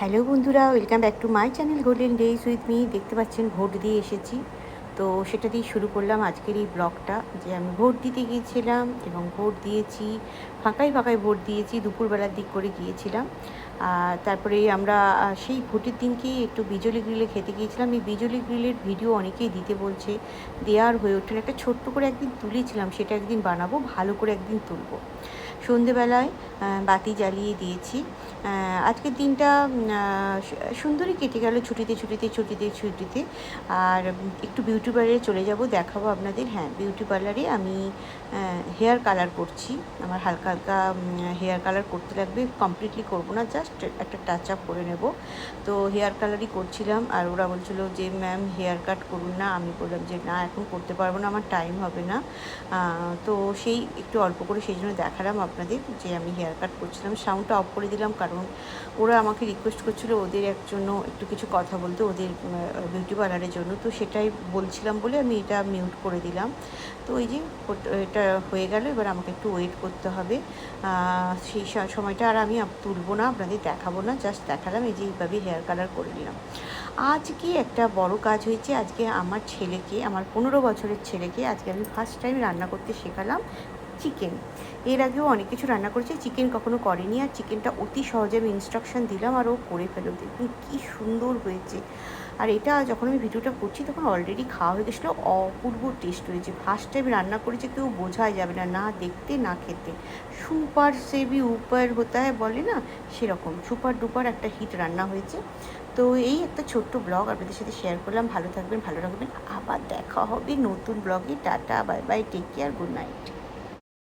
Hello বন্ধুরা, welcome back to my channel golden days with me. দেখতে পাচ্ছেন, vote দিয়ে এসেছি। তো সেটা দিয়ে শুরু করলাম আজকের এই ব্লগটা, যে আমি ভোট দিতে গিয়েছিলাম এবং ভোট দিয়েছি, ফাঁকাই ফাঁকাই ভোট দিয়েছি, দুপুরবেলার দিক করে গিয়েছিলাম। আর তারপরে আমরা সেই ভোটের দিনকেই একটু বিজলি গ্রিলে খেতে গিয়েছিলাম। এই বিজলি গ্রিলের ভিডিও অনেকেই দিতে বলছে দেওয়ার হয়ে ওঠে। একটা ছোট্ট করে একদিন তুলেছিলাম, সেটা একদিন বানাবো, ভালো করে একদিন তুলবো। সন্ধেবেলায় বাতি জ্বালিয়ে দিয়েছি। আজকের দিনটা সুন্দরই কেটে গেল ছুটিতে ছুটিতে ছুটিতে ছুটিতে। আর একটু বিউটি পার্লারে চলে যাব, দেখাবো আপনাদের। হ্যাঁ বিউটি পার্লারে আমি হেয়ার কালার করছি। আমার হালকা হালকা হেয়ার কালার করতে লাগবে। কমপ্লিটলি করব না জাস্ট একটা টাচ আপ করে নেব। তো হেয়ার কালারই করছিলাম আর ওরা বলছিল যে ম্যাম হেয়ার কাট করুন না। আমি বললাম যে, না, এখন করতে পারব না, আমার টাইম হবে না। তো সেই একটু অল্প করে সেই জন্য দেখালাম আপনাদের যে, আমি হেয়ার কাট করছিলাম। সাউন্ডটা অফ করে দিলাম কারণ ওরা আমাকে রিকোয়েস্ট করছিল ওদের এক জন্য একটু কিছু কথা বলতে, ওদের বিউটি পার্লারের জন্য। তো সেটাই বলছিলাম বলে আমি এটা মিউট করে দিলাম। তো এই যে এটা হয়ে গেল, এবার আমাকে একটু ওয়েট করতে হবে। সেই সময়টা আর আমি তুলবো না, আপনাদের দেখাবো না জাস্ট দেখালাম, এই যে এইভাবে হেয়ার কালার করে নিলাম। আজকে একটা বড় কাজ হয়েছে, আজকে আমার ছেলেকে, আমার পনেরো বছরের ছেলেকে আজকে আমি ফার্স্ট টাইম রান্না করতে শেখালাম। চিকেন। এর আগেও অনেক কিছু রান্না করেছে, চিকেন কখনো করেনি আর চিকেনটা অতি সহজে আমি ইনস্ট্রাকশন দিলাম আর ও করে ফেলো দেখুন কী সুন্দর হয়েছে। আর এটা যখন আমি ভিডিওটা করছি তখন অলরেডি খাওয়া হয়ে গেছিল, অপূর্ব টেস্ট হয়েছে। ফার্স্ট টাইম রান্না করেছে, কেউ বোঝাই যাবে না না দেখতে, না খেতে। সুপার সেবি উপার হতা হয় বলে না? সেরকম। সুপার ডুপার একটা হিট রান্না হয়েছে। তো এই একটা ছোট্ট ব্লগ আপনাদের সাথে শেয়ার করলাম। ভালো থাকবেন, ভালো রাখবেন। আবার দেখা হবে নতুন ব্লগে। Tata bye bye take care good night